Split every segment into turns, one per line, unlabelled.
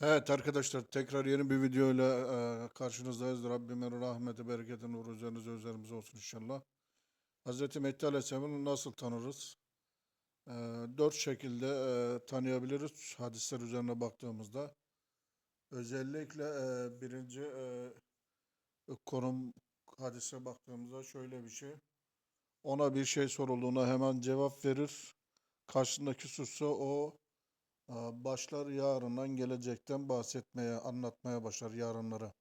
Evet arkadaşlar tekrar yeni bir videoyla e, karşınızdayız. Rabbimin rahmeti, bereketi, nuru üzerinize üzerimize olsun inşallah. Hz. Mehdi Aleyhisselam'ı nasıl tanırız? E, dört şekilde e, tanıyabiliriz hadisler üzerine baktığımızda. Özellikle e, birinci e, konum hadise baktığımızda şöyle bir şey. Ona bir şey sorulduğuna hemen cevap verir. Karşındaki sussa o Başlar yarından, gelecekten bahsetmeye, anlatmaya başlar yarınları.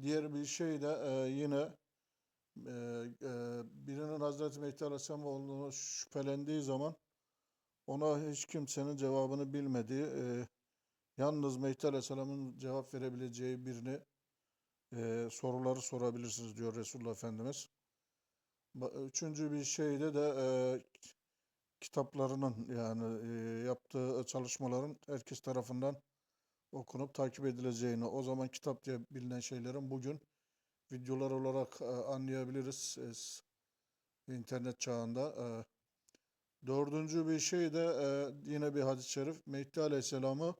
Diğer bir şey de e, yine e, e, birinin Hazreti Mehdi Aleyhisselam olduğunu şüphelendiği zaman ona hiç kimsenin cevabını bilmediği, e, yalnız Mehdi Aleyhisselam'ın cevap verebileceği birini e, soruları sorabilirsiniz diyor Resulullah Efendimiz. Üçüncü bir şeyde de e, kitaplarının yani yaptığı çalışmaların herkes tarafından okunup takip edileceğini, o zaman kitap diye bilinen şeylerin bugün videolar olarak anlayabiliriz internet çağında. Dördüncü bir şey de yine bir hadis-i şerif. Mehdi Aleyhisselam'ı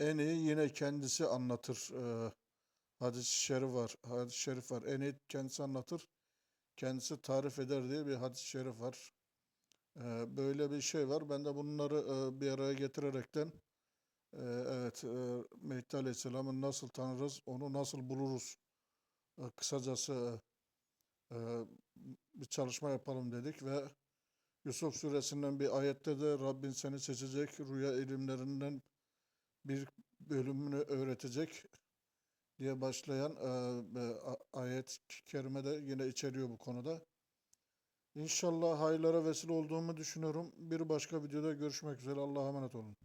en iyi yine kendisi anlatır. Hadis-i şerif var. Hadis-i şerif var. En iyi kendisi anlatır. Kendisi tarif eder diye bir hadis-i şerif var. Ee, Böyle bir şey var. Ben de bunları e, bir araya getirerekten e, evet e, Mehdi Aleyhisselam'ı nasıl tanırız, onu nasıl buluruz e, kısacası bir çalışma yapalım dedik ve Yusuf suresinden bir ayette de Rabbin seni seçecek, rüya ilimlerinden bir bölümünü öğretecek diye başlayan e, a- ayet-i kerime de yine içeriyor bu konuda. İnşallah hayırlara vesile olduğumu düşünüyorum. Bir başka videoda görüşmek üzere. Allah'a emanet olun.